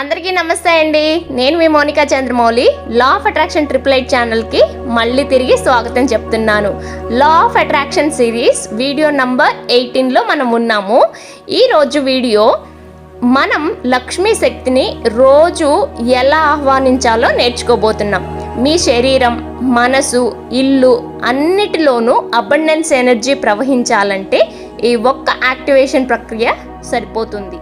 అందరికీ నమస్తే అండి. నేను మీ Monica Chandramouli. Law of attraction triple eight ఛానల్కి మళ్ళీ తిరిగి స్వాగతం చెప్తున్నాను. Law of attraction series video number ఎయిటీన్లో మనం ఉన్నాము. ఈరోజు వీడియో మనం లక్ష్మీ శక్తిని రోజు ఎలా ఆహ్వానించాలో నేర్చుకోబోతున్నాం. మీ శరీరం మనసు ఇల్లు అన్నిటిలోనూ అబండెన్స్ ఎనర్జీ ప్రవహించాలంటే ఈ ఒక్క యాక్టివేషన్ ప్రక్రియ సరిపోతుంది.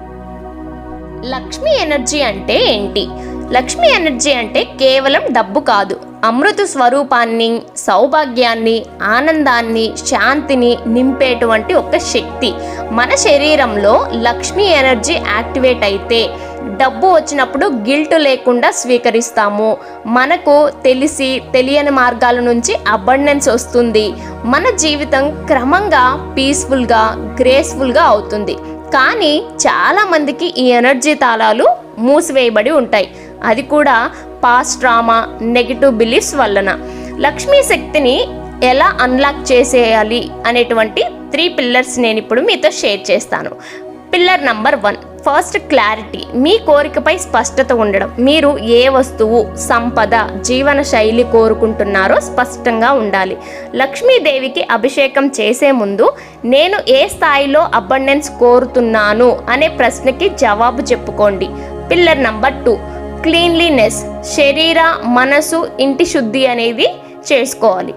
లక్ష్మీ ఎనర్జీ అంటే ఏంటి? లక్ష్మీ ఎనర్జీ అంటే కేవలం డబ్బు కాదు. అమృత స్వరూపాన్ని సౌభాగ్యాన్ని ఆనందాన్ని శాంతిని నింపేటువంటి ఒక శక్తి. మన శరీరంలో లక్ష్మీ ఎనర్జీ యాక్టివేట్ అయితే డబ్బు వచ్చినప్పుడు గిల్ట్ లేకుండా స్వీకరిస్తాము. మనకు తెలిసి తెలియని మార్గాల నుంచి అబండెన్స్ వస్తుంది. మన జీవితం క్రమంగా పీస్ఫుల్గా గ్రేస్ఫుల్గా అవుతుంది. కానీ చాలామందికి ఈ ఎనర్జీ తాళాలు మూసివేయబడి ఉంటాయి. అది కూడా పాస్ట్ ట్రామా నెగిటివ్ బిలీఫ్స్ వలన. లక్ష్మీ శక్తిని ఎలా అన్లాక్ చేసేయాలి అనేటువంటి త్రీ పిల్లర్స్ నేను ఇప్పుడు మీతో షేర్ చేస్తాను. Pillar number one. First clarity మీ కోరికపై స్పష్టత ఉండడం. మీరు ఏ వస్తువు సంపద జీవన శైలి కోరుకుంటున్నారో స్పష్టంగా ఉండాలి. లక్ష్మీదేవికి అభిషేకం చేసే ముందు నేను ఏ స్థాయిలో అబండెన్స్ కోరుతున్నాను అనే ప్రశ్నకి జవాబు చెప్పుకోండి. పిల్లర్ నంబర్ టూ క్లీన్లీనెస్ శరీర మనసు ఇంటి శుద్ధి అనేది చేసుకోవాలి.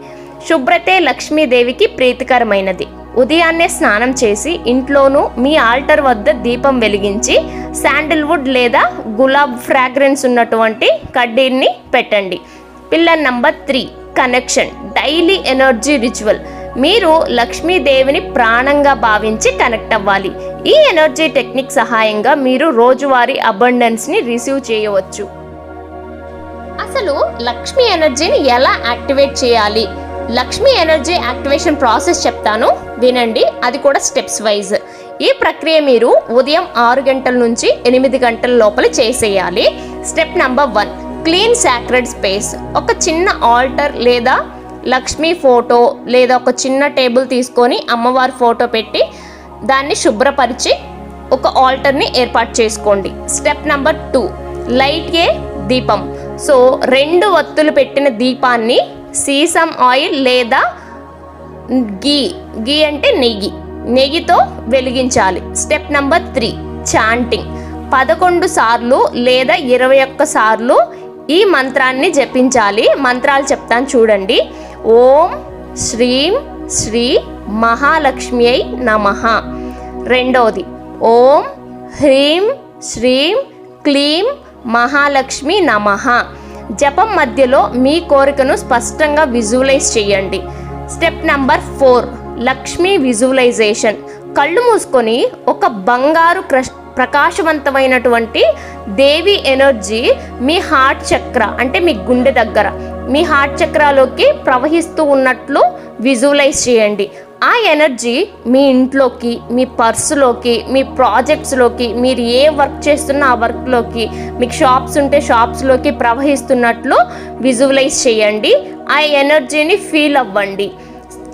శుభ్రతే లక్ష్మీదేవికి ప్రీతికరమైనది. ఉదయాన్నే స్నానం చేసి ఇంట్లోనూ మీ ఆల్టర్ వద్ద దీపం వెలిగించి శాండిల్వుడ్ లేదా గులాబ్ ఫ్రాగ్రెన్స్ ఉన్నటువంటి కడ్డీని పెట్టండి. Pillar number three connection daily energy ritual. మీరు లక్ష్మీదేవిని ప్రాణంగా భావించి కనెక్ట్ అవ్వాలి. ఈ ఎనర్జీ టెక్నిక్ సహాయంగా మీరు రోజువారీ అబండెన్స్ని రిసీవ్ చేయవచ్చు. అసలు లక్ష్మీ ఎనర్జీని ఎలా యాక్టివేట్ చేయాలి? లక్ష్మీ ఎనర్జీ యాక్టివేషన్ ప్రాసెస్ చెప్తాను. వినండి అది కూడా స్టెప్స్ వైజ్. ఈ ప్రక్రియ మీరు ఉదయం ఆరు గంటల నుంచి ఎనిమిది గంటల లోపల చేసేయాలి. Step number one clean sacred space. ఒక చిన్న ఆల్టర్ లేదా లక్ష్మీ ఫోటో లేదా ఒక చిన్న టేబుల్ తీసుకొని అమ్మవారి ఫోటో పెట్టి దాన్ని శుభ్రపరిచి ఒక ఆల్టర్ని ఏర్పాటు చేసుకోండి. Step number two light a దీపం. సో రెండు వత్తులు పెట్టిన దీపాన్ని సీసం ఆయిల్ లేదా గీ. గీ అంటే నెయ్యి. నెయ్యితో వెలిగించాలి. Step number three chanting. పదకొండు సార్లు లేదా ఇరవై ఒక్క సార్లు ఈ మంత్రాన్ని జపించాలి. మంత్రాలు చెప్తాను చూడండి. ఓం శ్రీం శ్రీ మహాలక్ష్మి అయి నమ. రెండవది ఓం హ్రీం శ్రీం క్లీం మహాలక్ష్మి నమ. జపం మధ్యలో మీ కోరికను స్పష్టంగా విజువలైజ్ చేయండి. Step number four Lakshmi visualisation. కళ్ళు మూసుకొని ఒక బంగారు క్రష్ ప్రకాశవంతమైనటువంటి దేవి ఎనర్జీ మీ హార్ట్ చక్ర అంటే మీ గుండె దగ్గర మీ హార్ట్ చక్రాలోకి ప్రవహిస్తూ ఉన్నట్లు విజువలైజ్ చేయండి. ఆ ఎనర్జీ మీ ఇంట్లోకి మీ పర్సులోకి మీ ప్రాజెక్ట్స్లోకి మీరు ఏ వర్క్ చేస్తున్న ఆ వర్క్లోకి మీకు షాప్స్ ఉంటే షాప్స్లోకి ప్రవహిస్తున్నట్లు విజువలైజ్ చేయండి. ఆ ఎనర్జీని ఫీల్ అవ్వండి.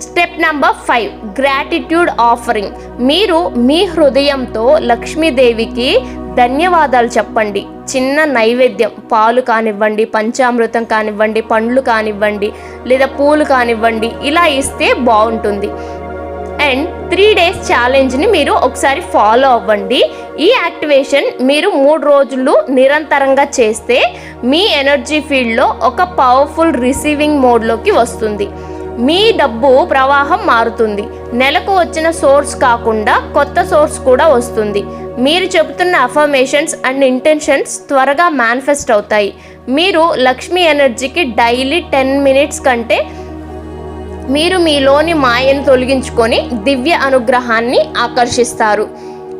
Step number five gratitude offering. మీరు మీ హృదయంతో లక్ష్మీదేవికి ధన్యవాదాలు చెప్పండి. చిన్న నైవేద్యం. పాలు కానివ్వండి పంచామృతం కానివ్వండి పండ్లు కానివ్వండి లేదా పూలు కానివ్వండి ఇలా ఇస్తే బాగుంటుంది. అండ్ త్రీ డేస్ ఛాలెంజ్ని మీరు ఒకసారి ఫాలో అవ్వండి. ఈ యాక్టివేషన్ మీరు మూడు రోజులు నిరంతరంగా చేస్తే మీ ఎనర్జీ ఫీల్డ్లో ఒక పవర్ఫుల్ రిసీవింగ్ మోడ్లోకి వస్తుంది. మీ డబ్బు ప్రవాహం మారుతుంది. నెలకు వచ్చిన సోర్స్ కాకుండా కొత్త సోర్స్ కూడా వస్తుంది. మీరు చెబుతున్న అఫర్మేషన్స్ అండ్ ఇంటెన్షన్స్ త్వరగా మేనిఫెస్ట్ అవుతాయి. మీరు లక్ష్మీ ఎనర్జీకి డైలీ టెన్ మినిట్స్ కంటే మీరు మీలోని మాయను తొలగించుకొని దివ్య అనుగ్రహాన్ని ఆకర్షిస్తారు.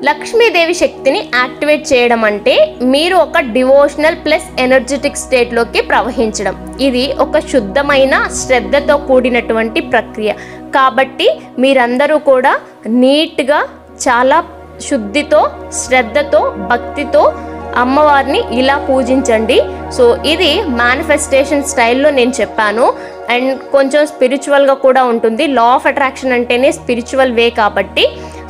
లక్ష్మీదేవి శక్తిని యాక్టివేట్ చేయడం అంటే మీరు ఒక డివోషనల్ ప్లస్ ఎనర్జెటిక్ స్టేట్లోకి ప్రవహించడం. ఇది ఒక శుద్ధమైన శ్రద్ధతో కూడినటువంటి ప్రక్రియ. కాబట్టి మీరందరూ కూడా నీట్గా చాలా శుద్ధితో శ్రద్ధతో భక్తితో అమ్మవారిని ఇలా పూజించండి. సో ఇది మేనిఫెస్టేషన్ స్టైల్లో నేను చెప్పాను. అండ్ కొంచెం స్పిరిచువల్గా కూడా ఉంటుంది. లా ఆఫ్ అట్రాక్షన్ అంటేనే స్పిరిచువల్ వే కాబట్టి.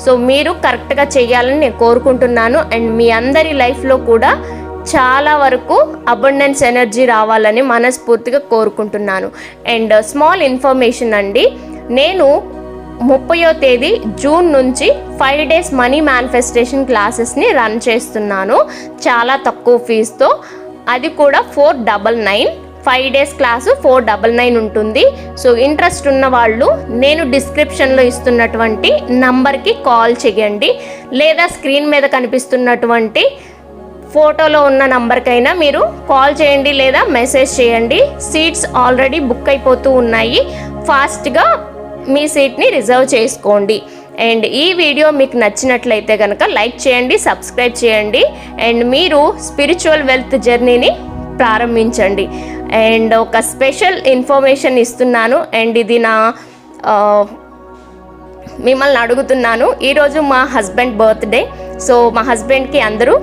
సో మీరు కరెక్ట్గా చేయాలని నేను కోరుకుంటున్నాను. అండ్ మీ అందరి లైఫ్లో కూడా చాలా వరకు అబండెన్స్ ఎనర్జీ రావాలని మనస్ఫూర్తిగా కోరుకుంటున్నాను. అండ్ స్మాల్ ఇన్ఫర్మేషన్ అండి. నేను ముప్పయో తేదీ జూన్ నుంచి ఫైవ్ డేస్ మనీ మేనిఫెస్టేషన్ క్లాసెస్ని రన్ చేస్తున్నాను. చాలా తక్కువ ఫీజుతో. అది కూడా four double nine. Five days class four double nine ఉంటుంది. సో ఇంట్రెస్ట్ ఉన్న వాళ్ళు నేను డిస్క్రిప్షన్లో ఇస్తున్నటువంటి నంబర్కి కాల్ చేయండి. లేదా స్క్రీన్ మీద కనిపిస్తున్నటువంటి ఫోటోలో ఉన్న నంబర్కైనా మీరు కాల్ చేయండి లేదా మెసేజ్ చేయండి. సీట్స్ ఆల్రెడీ బుక్ అయిపోతూ ఉన్నాయి. ఫాస్ట్గా మీ సీట్ని రిజర్వ్ చేసుకోండి. అండ్ ఈ వీడియో మీకు నచ్చినట్లయితే కనుక లైక్ చేయండి సబ్స్క్రైబ్ చేయండి. అండ్ మీరు స్పిరిచువల్ వెల్త్ జర్నీని ప్రారంభించండి. అండ్ ఒక స్పెషల్ ఇన్ఫర్మేషన్ ఇస్తున్నాను. అండ్ ఇది నా మిమ్మల్ని అడుగుతున్నాను. ఈరోజు మా హస్బెండ్ బర్త్డే. సో మా హస్బెండ్కి అందరూ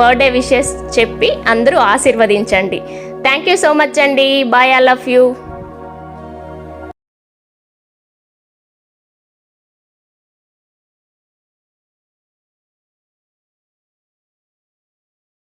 బర్త్డే విషెస్ చెప్పి అందరూ ఆశీర్వదించండి. థ్యాంక్ యూ సో మచ్ అండి. Bye I love you.